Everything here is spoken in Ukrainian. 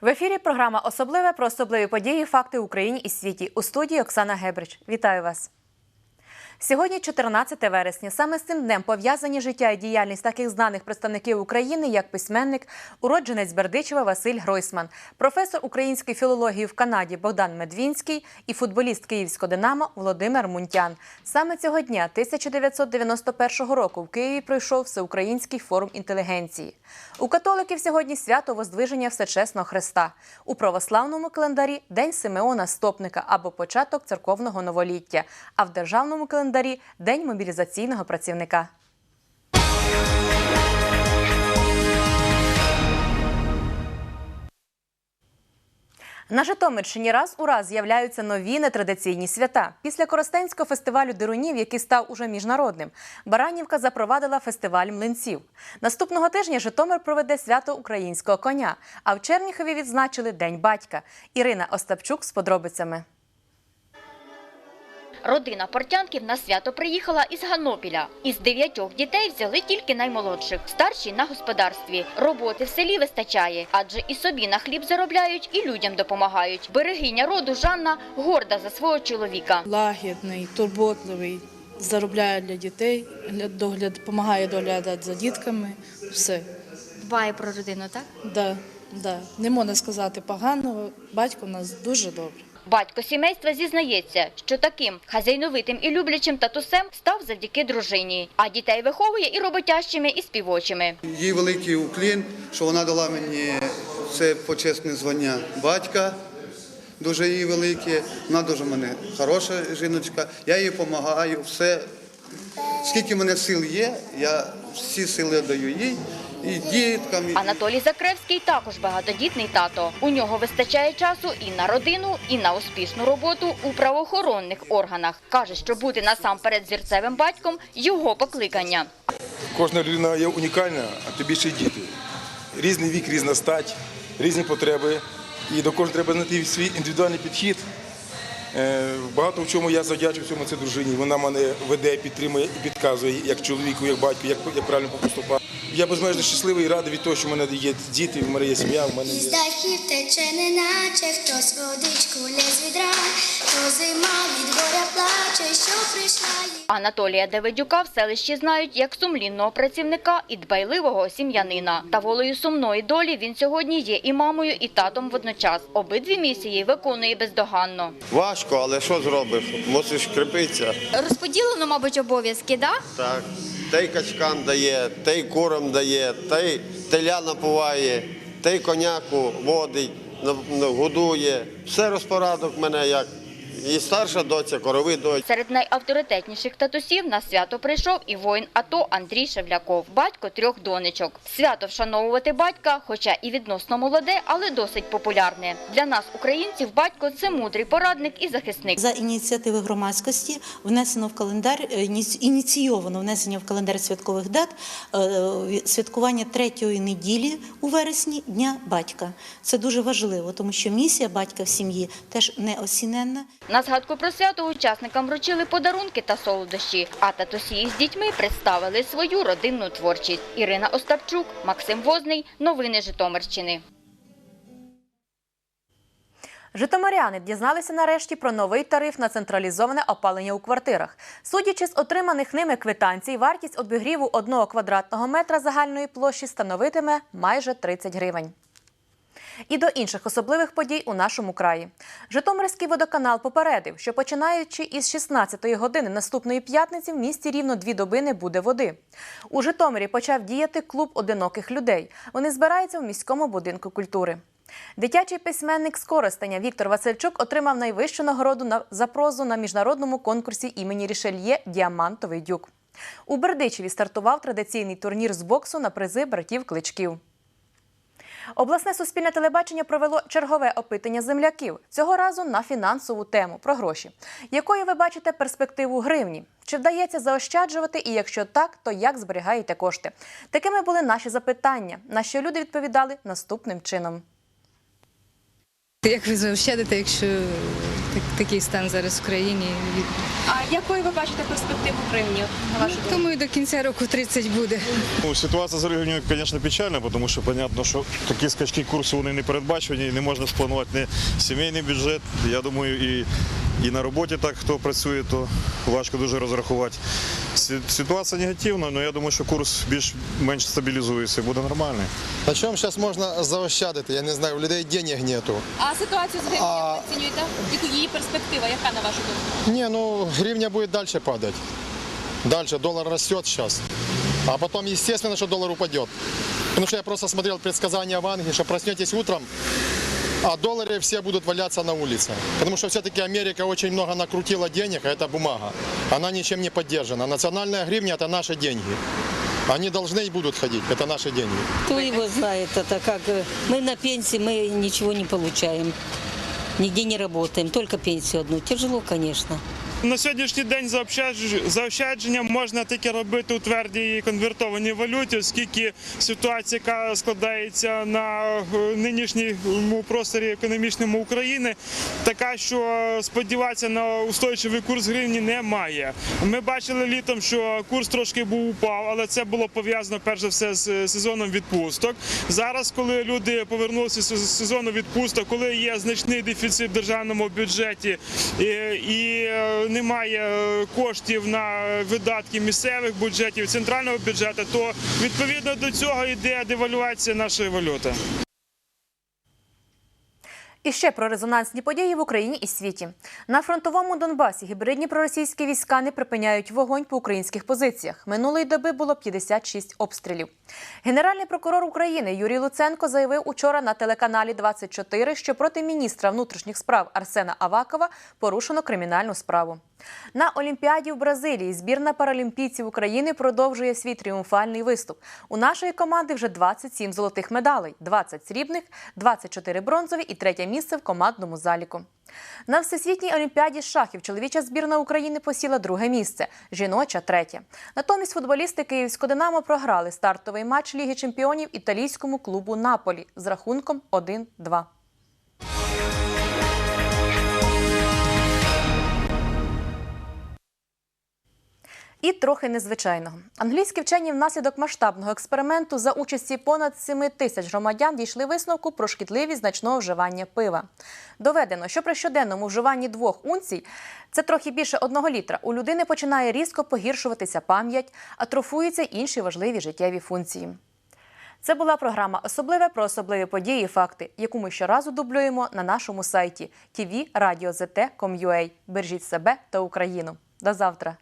В ефірі програма Особливе про особливі події, факти в Україні і світі. У студії Оксана Гебрич. Вітаю вас. Сьогодні 14 вересня. Саме з цим днем пов'язані життя і діяльність таких знаних представників України, як письменник, уродженець Бердичева Василь Гройсман, професор української філології в Канаді Богдан Медвінський і футболіст Київського Динамо Володимир Мунтян. Саме цього дня 1991 року в Києві пройшов всеукраїнський форум інтелігенції. У католиків сьогодні свято Воздвиження Всечесного Христа. У православному календарі День Симеона Стопника або початок церковного новоліття, а в державному календарі День мобілізаційного працівника. На Житомирщині раз у раз з'являються нові нетрадиційні свята. Після Коростенського фестивалю дирунів, який став уже міжнародним, Баранівка запровадила фестиваль млинців. Наступного тижня Житомир проведе свято українського коня. А в Черніхові відзначили День батька. Ірина Остапчук з подробицями. Родина портянків на свято приїхала із Ганопіля. Із дев'ятьох дітей взяли тільки наймолодших, старші на господарстві. Роботи в селі вистачає, адже і собі на хліб заробляють, і людям допомагають. Берегиня роду Жанна горда за свого чоловіка. лагідний, турботливий, заробляє для дітей, гля- догляд, допомагає доглядати за дітками. Все. Дбає про родину, так? Да, да. Не можна сказати поганого. Батько в нас дуже добрий. Батько сімейства зізнається, що таким хазяйновитим і люблячим татусем став завдяки дружині, а дітей виховує і роботящими, і співочими. Їй великий уклін, що вона дала мені це почесне звання батька. Дуже їй велике. Вона дуже мене хороша жіночка. Я їй допомагаю. Все. Скільки в мене сил є, я всі сили даю їй і діткам. Анатолій Закревський також багатодітний тато. У нього вистачає часу і на родину, і на успішну роботу у правоохоронних органах. Каже, що бути насамперед зірцевим батьком його покликання. Кожна людина є унікальна, а тобі ще й діти. Різний вік, різна стать, різні потреби. І до кожного треба знайти свій індивідуальний підхід. Е, Багато в чому я завдячую цьому це дружині. Вона мене веде, підтримує і підказує, як чоловіку, як батьку, як, як правильно поступати. Я безмежно щасливий і радий від того, що в мене є діти, в мене є сім'я, в мене Із є. дахів тече неначе хтось водичку лє з відра, то зима від горя плаче, що прийшла їй. Анатолія Давидюка в селищі знають як сумлінного працівника і дбайливого сім'янина. Та волею сумної долі він сьогодні є і мамою, і татом водночас. Обидві місії виконує бездоганно. Важко, але що зробиш? Мусиш кріпитися. Розподілено, мабуть, обов'язки, да? Так. Та й качкам дає, та й курам дає, та й теля напуває, та й коняку водить, годує. Все розпорадок мене як. І старша доця, корови доця. Серед найавторитетніших татусів на свято прийшов і воїн АТО Андрій Шевляков, батько трьох донечок. Свято вшановувати батька, хоча і відносно молоде, але досить популярне. Для нас, українців, батько це мудрий порадник і захисник. За ініціативи громадськості внесено в календар е, ініційовано внесення в календар святкових дат е, святкування третьої неділі у вересні Дня батька. Це дуже важливо, тому що місія батька в сім'ї теж неосіненна. На згадку про свято учасникам вручили подарунки та солодощі, а татусі із дітьми представили свою родинну творчість. Ірина Остапчук, Максим Возний. Новини Житомирщини. Житомиряни дізналися нарешті про новий тариф на централізоване опалення у квартирах. Судячи з отриманих ними квитанцій, вартість обігріву одного квадратного метра загальної площі становитиме майже 30 гривень. І до інших особливих подій у нашому краї. Житомирський водоканал попередив, що починаючи із 16-ї години наступної п'ятниці в місті рівно дві доби не буде води. У Житомирі почав діяти клуб одиноких людей. Вони збираються в міському будинку культури. Дитячий письменник з Коростеня Віктор Васильчук отримав найвищу нагороду на- за прозу на міжнародному конкурсі імені Рішельє Діамантовий дюк. У Бердичеві стартував традиційний турнір з боксу на призи братів Кличків. Обласне суспільне телебачення провело чергове опитання земляків цього разу на фінансову тему про гроші. Якою ви бачите перспективу гривні? Чи вдається заощаджувати? І якщо так, то як зберігаєте кошти? Такими були наші запитання, на що люди відповідали наступним чином. Як ви заощадите, якщо так, такий стан зараз в країні. А якою ви бачите перспективу гривні, на вашу думку? Думаю, до кінця року 30 буде. Ну, ситуація з гривнею, звісно, печальна, тому що зрозуміло, що такі скачки курсу вони не передбачені, і не можна спланувати ні сімейний бюджет. Я думаю, і, і на роботі так, хто працює, то важко дуже розрахувати. Ситуація негативна, але я думаю, що курс більш-менш стабілізується, і буде нормальний. На чому зараз можна заощадити? Я не знаю, у людей денег нету. А ситуацію з гривнею А- оцінюєте? Яку її перспектива, яка на вашу думку? Не, ну гривня будет дальше падать. Дальше доллар растет сейчас. А потом, естественно, что доллар упадет. Потому что я просто смотрел предсказания в Англии, что проснетесь утром, а доллары все будут валяться на улице. Потому что все-таки Америка очень много накрутила денег, а это бумага. Она ничем не поддержана. Национальная гривня – это наши деньги. Они должны и будут ходить, это наши деньги. Кто его знает, это как э, мы на пенсии, мы ничего не получаем. Нигде не работаем, только пенсию одну. Тяжело, конечно. На сьогоднішній день заощадж- заощадження можна тільки робити у твердій конвертованій валюті, оскільки ситуація, яка складається на е, нинішньому просторі економічному України, така, що сподіватися на устойчивий курс гривні немає. Ми бачили літом, що курс трошки був упав, але це було пов'язано перш за все з сезоном відпусток. Зараз, коли люди повернулися з сезону відпусток, коли є значний дефіцит в державному бюджеті і, і е, немає е, коштів на видатки місцевих бюджетів, центрального бюджету, то відповідно до цього йде девальвація нашої валюти. І ще про резонансні події в Україні і світі. На фронтовому Донбасі гібридні проросійські війська не припиняють вогонь по українських позиціях. Минулої доби було 56 обстрілів. Генеральний прокурор України Юрій Луценко заявив учора на телеканалі 24, що проти міністра внутрішніх справ Арсена Авакова порушено кримінальну справу. На Олімпіаді в Бразилії збірна паралімпійців України продовжує свій тріумфальний виступ. У нашої команди вже 27 золотих медалей, 20 срібних, 24 бронзові і третє місце в командному заліку. На всесвітній олімпіаді шахів чоловіча збірна України посіла друге місце, жіноча третє. Натомість футболісти Київського Динамо програли стартовий матч Ліги чемпіонів італійському клубу Наполі з рахунком 1-2. І трохи незвичайного. Англійські вчені внаслідок масштабного експерименту за участі понад 7 тисяч громадян дійшли висновку про шкідливість значного вживання пива. Доведено, що при щоденному вживанні двох унцій, це трохи більше одного літра, у людини починає різко погіршуватися пам'ять, атрофуються інші важливі життєві функції. Це була програма Особливе про особливі події і факти, яку ми щоразу дублюємо на нашому сайті tvradio.zt.com.ua. Бережіть себе та Україну. До завтра!